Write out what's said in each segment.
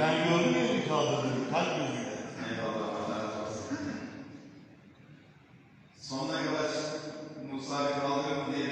Ben görmüyorum kağıdını, kalp gözüyle. Eyvallah, Allah razı olsun. Sonuna kadar Musa'yı kaldırın diye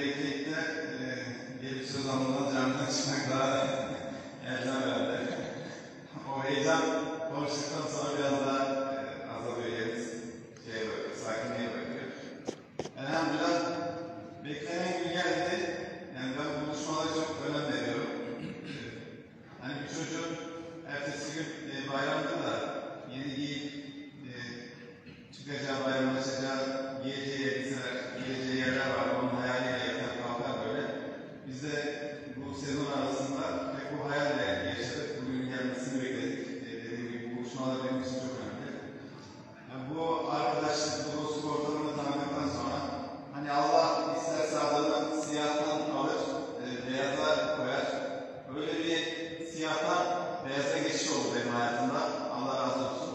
siyahlar beyaza geçiş oldu benim hayatımda. Allah razı olsun.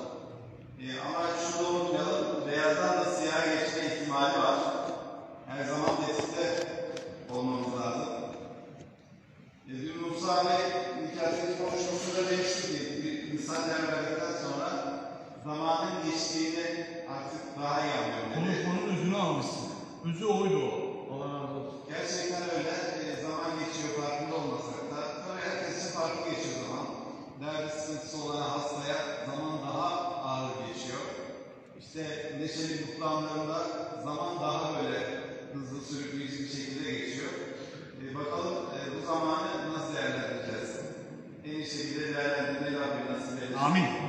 E, ama şunu unutmayalım, beyazdan da siyaha geçme ihtimali var. Her zaman tetikte olmamız lazım. E, dün Musa Bey nikahsız konuşmasında demişti ki, bir insan devredikten sonra zamanın geçtiğini artık daha iyi anlıyorum. Konuşmanın özünü almışsın. Özü oydu o. Allah razı olsun. Gerçekten öyle. E, zaman geçiyor farkında olmasak da. Tabii herkes için farklı Derdi sıkıntısı olan hastaya zaman daha ağır geçiyor. İşte neşeli mutlu zaman daha böyle hızlı sürükleyici bir şekilde geçiyor. Ee, bakalım e, bu zamanı nasıl değerlendireceğiz? En iyi şekilde değerlendirmeyi Rabbim nasip. Amin. Amin.